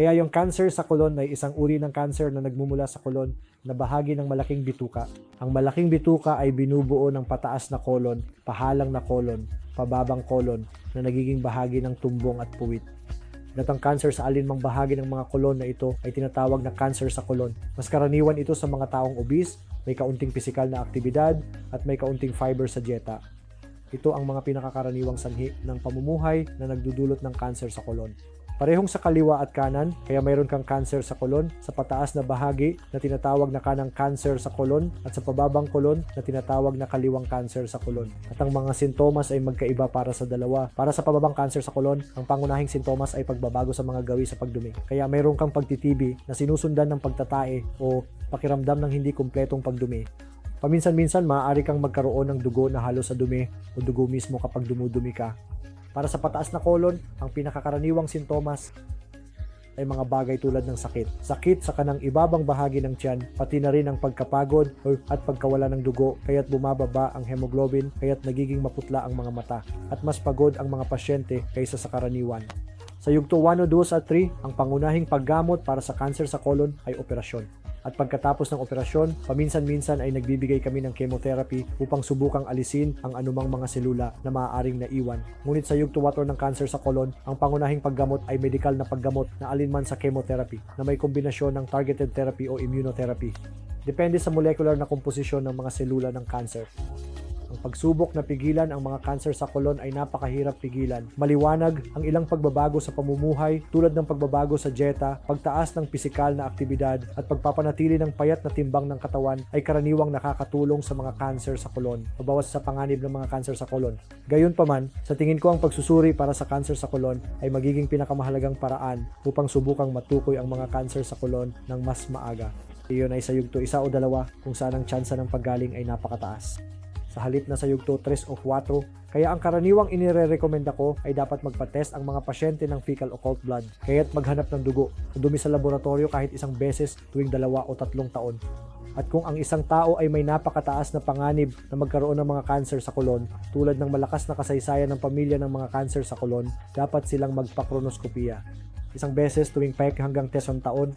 Kaya yung cancer sa kolon ay isang uri ng cancer na nagmumula sa kolon na bahagi ng malaking bituka. Ang malaking bituka ay binubuo ng pataas na kolon, pahalang na kolon, pababang kolon na nagiging bahagi ng tumbong at puwit. Datang cancer sa alinmang bahagi ng mga kolon na ito ay tinatawag na cancer sa kolon. Mas karaniwan ito sa mga taong obese, may kaunting pisikal na aktibidad at may kaunting fiber sa dieta. Ito ang mga pinakakaraniwang sanhi ng pamumuhay na nagdudulot ng cancer sa kolon. Parehong sa kaliwa at kanan, kaya mayroon kang cancer sa kolon, sa pataas na bahagi na tinatawag na kanang cancer sa kolon at sa pababang kolon na tinatawag na kaliwang cancer sa kolon. At ang mga sintomas ay magkaiba para sa dalawa. Para sa pababang cancer sa kolon, ang pangunahing sintomas ay pagbabago sa mga gawi sa pagdumi. Kaya mayroon kang pagtitibi na sinusundan ng pagtatae o pakiramdam ng hindi kumpletong pagdumi Paminsan-minsan, maaari kang magkaroon ng dugo na halo sa dumi o dugo mismo kapag dumudumi ka. Para sa pataas na kolon, ang pinakakaraniwang sintomas ay mga bagay tulad ng sakit. Sakit sa kanang ibabang bahagi ng tiyan, pati na rin ang pagkapagod o- at pagkawala ng dugo, kaya't bumababa ang hemoglobin, kaya't nagiging maputla ang mga mata, at mas pagod ang mga pasyente kaysa sa karaniwan. Sa yugto 1, 2 at 3, ang pangunahing paggamot para sa cancer sa kolon ay operasyon. At pagkatapos ng operasyon, paminsan-minsan ay nagbibigay kami ng chemotherapy upang subukang alisin ang anumang mga selula na maaaring naiwan. Ngunit sa yugto 4 ng cancer sa kolon, ang pangunahing paggamot ay medikal na paggamot na alinman sa chemotherapy na may kombinasyon ng targeted therapy o immunotherapy. Depende sa molecular na komposisyon ng mga selula ng cancer. Ang pagsubok na pigilan ang mga cancer sa kolon ay napakahirap pigilan. Maliwanag ang ilang pagbabago sa pamumuhay tulad ng pagbabago sa dieta, pagtaas ng pisikal na aktibidad at pagpapanatili ng payat na timbang ng katawan ay karaniwang nakakatulong sa mga cancer sa kolon, pabawas sa panganib ng mga cancer sa kolon. Gayunpaman, sa tingin ko ang pagsusuri para sa cancer sa kolon ay magiging pinakamahalagang paraan upang subukang matukoy ang mga cancer sa kolon ng mas maaga. Iyon ay sa yugto isa o dalawa kung saan ang tsansa ng paggaling ay napakataas sa halip na sa yugto 3 o 4. Kaya ang karaniwang inire-recommenda ko ay dapat magpa-test ang mga pasyente ng fecal occult blood. Kaya't maghanap ng dugo dumi sa laboratorio kahit isang beses tuwing dalawa o tatlong taon. At kung ang isang tao ay may napakataas na panganib na magkaroon ng mga cancer sa kolon, tulad ng malakas na kasaysayan ng pamilya ng mga cancer sa kolon, dapat silang magpa-kronoskopiya. Isang beses tuwing 5 hanggang 10 taon